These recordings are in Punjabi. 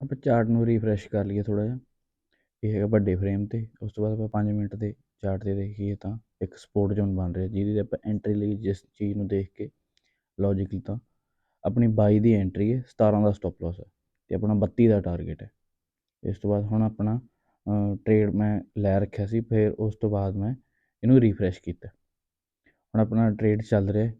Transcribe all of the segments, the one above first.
ਆਪਾਂ ਚਾਰਟ ਨੂੰ ਰੀਫਰੈਸ਼ ਕਰ ਲਈਏ ਥੋੜ੍ਹਾ ਜਿਹਾ। ਇਹ ਹੈਗਾ ਵੱਡੇ ਫਰੇਮ 'ਤੇ। ਉਸ ਤੋਂ ਬਾਅਦ ਆਪਾਂ ਪੰਜ ਮਿੰਟ ਦੇ ਚਾਰਟ 'ਤੇ ਦੇਖੀਏ ਤਾਂ ਇੱਕ ਸਪੋਰਟ ਜ਼ੋਨ ਬਣ ਰਿਹਾ, ਜਿਹਦੀ 'ਤੇ ਆਪਾਂ ਐਂਟਰੀ ਲਈ ਜਿਸ ਚੀਜ਼ ਨੂੰ ਦੇਖ ਕੇ ਲੌਜੀਕਲੀ ਤਾਂ ਆਪਣੀ ਬਾਈ ਦੀ ਐਂਟਰੀ ਹੈ 17 ਦਾ ਸਟਾਪ ਲਾਸ ਹੈ ਅਤੇ ਆਪਣਾ 32 ਦਾ ਟਾਰਗੇਟ ਹੈ। ਇਸ ਤੋਂ ਬਾਅਦ ਹੁਣ ਆਪਣਾ ਟਰੇਡ ਮੈਂ ਲੈ ਰੱਖਿਆ ਸੀ, ਫਿਰ ਉਸ ਤੋਂ ਬਾਅਦ ਮੈਂ ਇਹਨੂੰ ਰੀਫਰੈਸ਼ ਕੀਤਾ। ਹੁਣ ਆਪਣਾ ਟਰੇਡ ਚੱਲ ਰਿਹਾ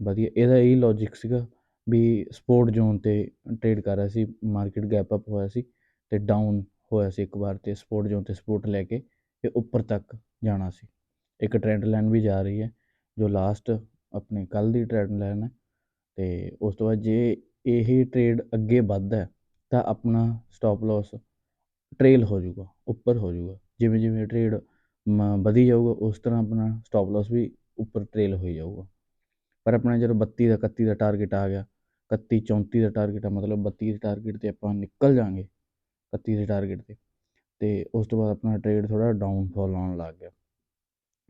ਵਧੀਆ, ਇਹਦਾ ਇਹੀ ਲੌਜਿਕ ਸੀਗਾ ਵੀ ਸਪੋਰਟ ਜ਼ੋਨ 'ਤੇ ਟਰੇਡ ਕਰ ਰਿਹਾ ਸੀ ਮਾਰਕੀਟ ਗੈਪ ਅਪ ਹੋਇਆ ਸੀ ਅਤੇ ਡਾਊਨ ਹੋਇਆ ਸੀ ਇੱਕ ਵਾਰ ਅਤੇ ਸਪੋਰਟ ਜ਼ੋਨ 'ਤੇ ਸਪੋਰਟ ਲੈ ਕੇ ਅਤੇ ਉੱਪਰ ਤੱਕ ਜਾਣਾ ਸੀ। ਇੱਕ ਟਰੈਂਡ ਲਾਈਨ ਵੀ ਜਾ ਰਹੀ ਹੈ, ਜੋ ਲਾਸਟ ਆਪਣੇ ਕੱਲ੍ਹ ਦੀ ਟਰੈਂਡ ਲਾਈਨ ਹੈ ਅਤੇ ਉਸ ਤੋਂ ਬਾਅਦ ਜੇ ਇਹ ਟਰੇਡ ਅੱਗੇ ਵੱਧਦਾ ਤਾਂ ਆਪਣਾ ਸਟਾਪ ਲਾਸ ਟਰੇਲ ਹੋ ਜਾਊਗਾ, ਉੱਪਰ ਹੋ ਜਾਊਗਾ। ਜਿਵੇਂ ਜਿਵੇਂ ਟਰੇਡ ਮ ਵਧੀ ਜਾਊਗਾ, ਉਸ ਤਰ੍ਹਾਂ ਆਪਣਾ ਸਟਾਪ ਲਾਸ ਵੀ ਉੱਪਰ ਟਰੇਲ ਹੋਈ ਜਾਊਗਾ। ਪਰ ਆਪਣਾ ਜਦੋਂ 32 ਦਾ 31 ਦਾ ਟਾਰਗੇਟ ਆ ਗਿਆ 31 34 ਦਾ ਟਾਰਗੇਟ ਆ, ਮਤਲਬ 32 ਦੇ ਟਾਰਗੇਟ 'ਤੇ ਆਪਾਂ ਨਿਕਲ ਜਾਾਂਗੇ 31 ਦੇ ਟਾਰਗੇਟ 'ਤੇ ਅਤੇ ਉਸ ਤੋਂ ਬਾਅਦ ਆਪਣਾ ਟਰੇਡ ਥੋੜ੍ਹਾ ਡਾਊਨਫਾਲ ਆਉਣ ਲੱਗ ਗਿਆ।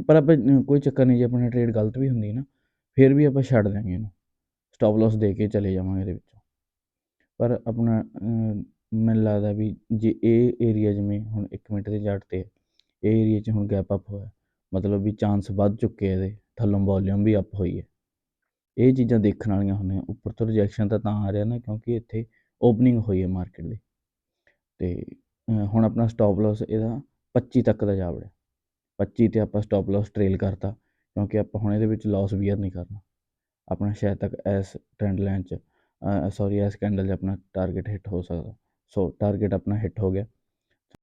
ਪਰ ਆਪਾਂ ਕੋਈ ਚੱਕਰ ਨਹੀਂ, ਜੇ ਆਪਣਾ ਟਰੇਡ ਗਲਤ ਵੀ ਹੁੰਦੀ ਨਾ, ਫਿਰ ਵੀ ਆਪਾਂ ਛੱਡ ਦਿਆਂਗੇ ਇਹਨੂੰ। ਸਟਾਪ ਲਾਸ ਦੇ ਕੇ ਚਲੇ ਜਾਵਾਂਗੇ ਇਹਦੇ ਵਿੱਚੋਂ। ਪਰ ਆਪਣਾ ਮੈਨੂੰ ਲੱਗਦਾ ਵੀ ਜੇ ਇਹ ਏਰੀਆ ਜਿਵੇਂ ਹੁਣ 1 ਮਿੰਟ ਦੇ ਚਾਰਟ 'ਤੇ ਇਹ ਏਰੀਆ 'ਚ ਹੁਣ ਗੈਪ ਅਪ ਹੋਇਆ, ਮਤਲਬ ਵੀ ਚਾਂਸ ਵੱਧ ਚੁੱਕੇ ਇਹਦੇ, ਥੱਲੋਂ ਵੋਲਿਊਮ ਵੀ ਅਪ ਹੋਈ ਹੈ। ਇਹ ਚੀਜ਼ਾਂ ਦੇਖਣ ਵਾਲੀਆਂ ਹੁੰਦੀਆਂ। ਉੱਪਰ ਤੋਂ ਰਿਜੈਕਸ਼ਨ ਤਾਂ ਤਾਂ ਆ ਰਿਹਾ ਨਾ, ਕਿਉਂਕਿ ਇੱਥੇ ਓਪਨਿੰਗ ਹੋਈ ਹੈ ਮਾਰਕੀਟ ਦੀ ਅਤੇ ਹੁਣ ਆਪਣਾ ਸਟਾਪ ਲਾਸ ਇਹਦਾ 25 ਤੱਕ ਦਾ ਜਾ ਵੜਿਆ। 25 'ਤੇ ਆਪਾਂ ਸਟਾਪ ਲਾਸ ਟਰੇਲ ਕਰਤਾ, ਕਿਉਂਕਿ ਆਪਾਂ ਹੁਣ ਇਹਦੇ ਵਿੱਚ ਲਾਸ ਵੀਅਰ ਨਹੀਂ ਕਰਨਾ। ਆਪਣਾ ਸ਼ਾਇਦ ਤੱਕ ਇਸ ਟ੍ਰੈਂਡ ਲਾਈਨ 'ਚ ਸੌਰੀ ਇਸ ਕੈਂਡਲ 'ਚ ਆਪਣਾ ਟਾਰਗੇਟ ਹਿੱਟ ਹੋ ਸਕਦਾ। ਸੋ ਟਾਰਗੇਟ ਆਪਣਾ ਹਿੱਟ ਹੋ ਗਿਆ।